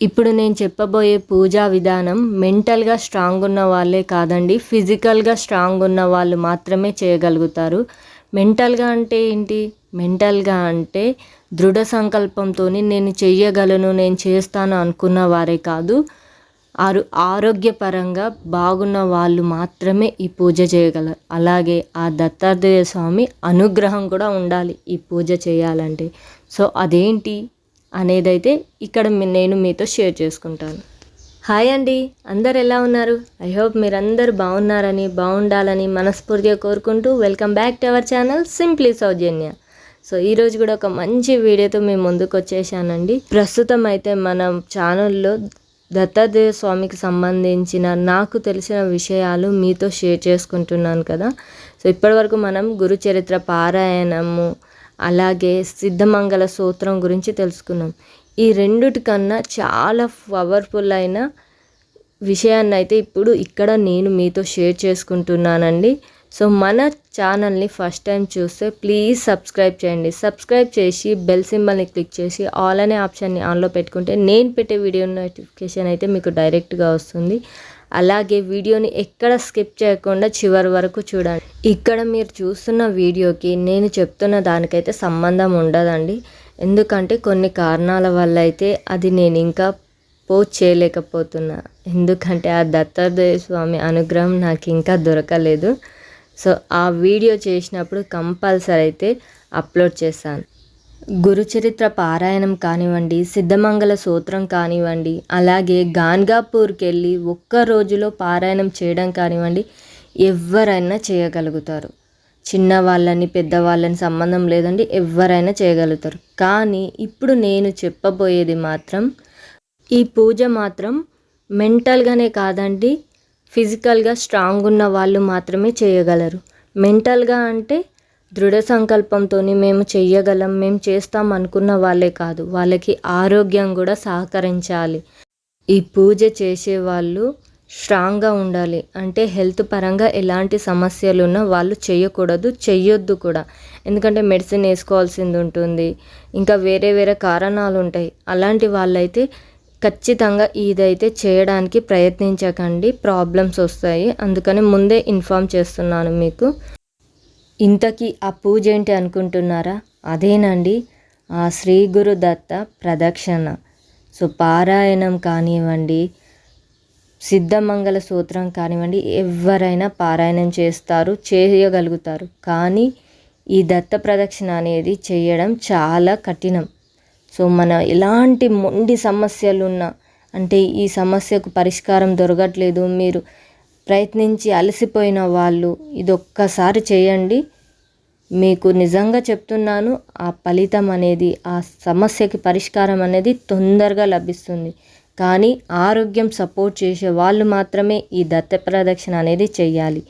ఇప్పుడు నేను చెప్పబోయే పూజా విధానం మెంటల్గా స్ట్రాంగ్ ఉన్న వాళ్ళే కాదండి ఫిజికల్గా స్ట్రాంగ్ ఉన్న వాళ్ళు మాత్రమే చేయగలుగుతారు. మెంటల్గా అంటే ఏంటి? మెంటల్గా అంటే దృఢ సంకల్పంతో నేను చెయ్యగలను నేను చేస్తాను అనుకున్న వారే కాదు ఆరు ఆరోగ్యపరంగా బాగున్న వాళ్ళు మాత్రమే ఈ పూజ చేయగలరు అలాగే ఆ దత్తాత్రేయ స్వామి అనుగ్రహం కూడా ఉండాలి ఈ పూజ చేయాలంటే. సో అదేంటి? అనేదైతే ఇక్కడ నేను మీతో షేర్ చేసుకుంటాను. హాయ్ అండి. అందరు ఎలా ఉన్నారు? ఐ హోప్ మీరందరూ బాగున్నారని బాగుండాలని మనస్ఫూర్తిగా కోరుకుంటూ welcome back to our channel simply Soujanya. So ఈరోజు కూడా ఒక మంచి వీడియోతో మేము ముందుకు వచ్చేసానండి. ప్రస్తుతం అయితే మనం ఛానల్లో దత్తాత్రేయ స్వామికి సంబంధించిన నాకు తెలిసిన విషయాలు మీతో షేర్ చేసుకుంటున్నాను కదా. సో ఇప్పటివరకు మనం గురు చరిత్ర పారాయణము అలాగే సిద్ధమంగళ సూత్రం గురించి తెలుసుకున్నాం ఈ రెండిటి కన్నా చాలా పవర్ఫుల్ అయిన విషయాన్ని అయితే ఇప్పుడు ఇక్కడ నేను మీతో షేర్ చేసుకుంటున్నానండి. సో మన ఛానల్ని ఫస్ట్ టైం చూస్తే ప్లీజ్ సబ్స్క్రైబ్ చేయండి. సబ్స్క్రైబ్ చేసి బెల్ సింబల్ని క్లిక్ చేసి ఆల్ అనే ఆప్షన్ని ఆన్లో పెట్టుకుంటే నేను పెట్టే వీడియో నోటిఫికేషన్ అయితే మీకు డైరెక్ట్గా వస్తుంది. అలాగే వీడియోని ఎక్కడ స్కిప్ చేయకుండా చివరి వరకు చూడండి. ఇక్కడ మీరు చూస్తున్న వీడియోకి నేను చెప్తున్న దానికైతే సంబంధం ఉండదండి. ఎందుకంటే కొన్ని కారణాల వల్ల అయితే అది నేను ఇంకా పోస్ట్ చేయలేకపోతున్నా. ఎందుకంటే ఆ దత్తాత్రేయ స్వామి అనుగ్రహం నాకు ఇంకా దొరకలేదు. సో ఆ వీడియో చేసినప్పుడు కంపల్సరీ అయితే అప్లోడ్ చేశాను గురుచరిత్ర పారాయణం కానివ్వండి సిద్ధమంగళ సూత్రం కానివ్వండి అలాగే గాన్గాపూర్కి వెళ్ళి ఒక్క రోజులో పారాయణం చేయడం కానివ్వండి ఎవరైనా చేయగలుగుతారు. చిన్నవాళ్ళని పెద్దవాళ్ళని సంబంధం లేదండి ఎవరైనా చేయగలుగుతారు. కానీ ఇప్పుడు నేను చెప్పబోయేది మాత్రం ఈ పూజ మాత్రం మెంటల్గానే కాదండి ఫిజికల్గా స్ట్రాంగ్ ఉన్న వాళ్ళు మాత్రమే చేయగలరు. మెంటల్గా అంటే దృఢ సంకల్పంతో మేము చెయ్యగలం మేము చేస్తాం అనుకున్న వాళ్ళే కాదు వాళ్ళకి ఆరోగ్యం కూడా సహకరించాలి. ఈ పూజ చేసే వాళ్ళు స్ట్రాంగ్గా ఉండాలి. అంటే హెల్త్ పరంగా ఎలాంటి సమస్యలు ఉన్నా వాళ్ళు చేయకూడదు చెయ్యొద్దు కూడా. ఎందుకంటే మెడిసిన్ వేసుకోవాల్సింది ఉంటుంది. ఇంకా వేరే వేరే కారణాలు ఉంటాయి. అలాంటి వాళ్ళైతే ఖచ్చితంగా ఇదైతే చేయడానికి ప్రయత్నించకండి. ప్రాబ్లమ్స్ వస్తాయి. అందుకని ముందే ఇన్ఫామ్ చేస్తున్నాను మీకు. ఇంతకీ ఆ పూజ ఏంటి అనుకుంటున్నారా? అదేనండి ఆ శ్రీ గురు దత్త ప్రదక్షిణ. సో పారాయణం కానివ్వండి సిద్ధమంగళ సూత్రం కానివ్వండి ఎవరైనా పారాయణం చేస్తారు చేయగలుగుతారు. కానీ ఈ దత్త ప్రదక్షిణ అనేది చేయడం చాలా కఠినం. సో మన ఎలాంటి మొండి సమస్యలు ఉన్నా అంటే ఈ సమస్యకు పరిష్కారం దొరకట్లేదు మీరు ప్రయత్నించి అలసిపోయిన వాళ్ళు ఇదొక్కసారి చేయండి. మీకు నిజంగా చెప్తున్నాను ఆ ఫలితం అనేది ఆ సమస్యకి పరిష్కారం అనేది తొందరగా లభిస్తుంది. కానీ ఆరోగ్యం సపోర్ట్ చేసే వాళ్ళు మాత్రమే ఈ దత్త ప్రదక్షిణ అనేది చేయాలి.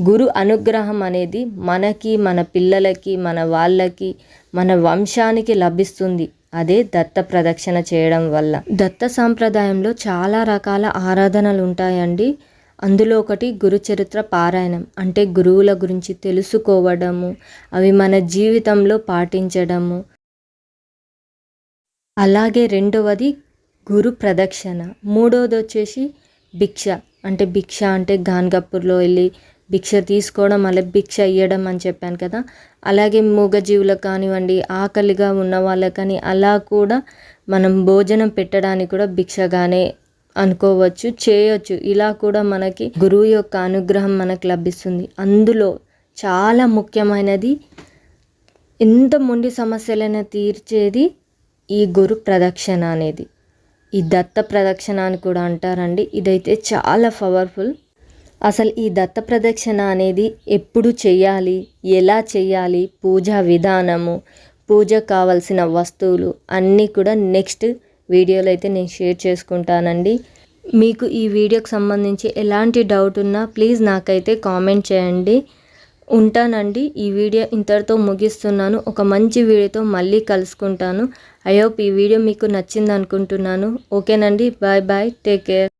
గురు అనుగ్రహం అనేది మనకి మన పిల్లలకి మన వాళ్ళకి మన వంశానికి లభిస్తుంది. అదే దత్త ప్రదక్షిణ చేయడం వల్ల. దత్త సాంప్రదాయంలో చాలా రకాల ఆరాధనలు ఉంటాయండి. అందులో ఒకటి గురుచరిత్ర పారాయణం. అంటే గురువుల గురించి తెలుసుకోవడము అవి మన జీవితంలో పాటించడము. అలాగే రెండవది గురు ప్రదక్షిణ. మూడవది వచ్చేసి భిక్ష. అంటే భిక్ష అంటే గాన్గపూర్లో వెళ్ళి భిక్ష తీసుకోవడం అలా భిక్ష ఇవ్వడం అని చెప్పాను కదా. అలాగే మూగజీవులకు కానివ్వండి ఆకలిగా ఉన్న వాళ్ళకని అలా కూడా మనం భోజనం పెట్టడానికి కూడా భిక్షగానే అనుకోవచ్చు చేయొచ్చు. ఇలా కూడా మనకి గురువు యొక్క అనుగ్రహం మనకు లభిస్తుంది. అందులో చాలా ముఖ్యమైనది ఎంత మొండి సమస్యలైనా తీర్చేది ఈ గురు ప్రదక్షిణ అనేది. ఈ దత్త ప్రదక్షిణ అని కూడా అంటారండి. ఇదైతే చాలా పవర్ఫుల్. అసలు ఈ దత్త ప్రదక్షిణ అనేది ఎప్పుడు చేయాలి ఎలా చేయాలి పూజా విధానము పూజ కావాల్సిన వస్తువులు అన్నీ కూడా నెక్స్ట్ వీడియోలు అయితే నేను షేర్ చేసుకుంటానండి. మీకు ఈ వీడియోకి సంబంధించి ఎలాంటి డౌట్ ఉన్నా ప్లీజ్ నాకైతే కామెంట్ చేయండి. ఉంటానండి. ఈ వీడియో ఇంతటితో ముగిస్తున్నాను. ఒక మంచి వీడియోతో మళ్ళీ కలుసుకుంటాను. ఐ హోప్ ఈ వీడియో మీకు నచ్చింది అనుకుంటున్నాను ఓకేనండి. Bye bye. Take care.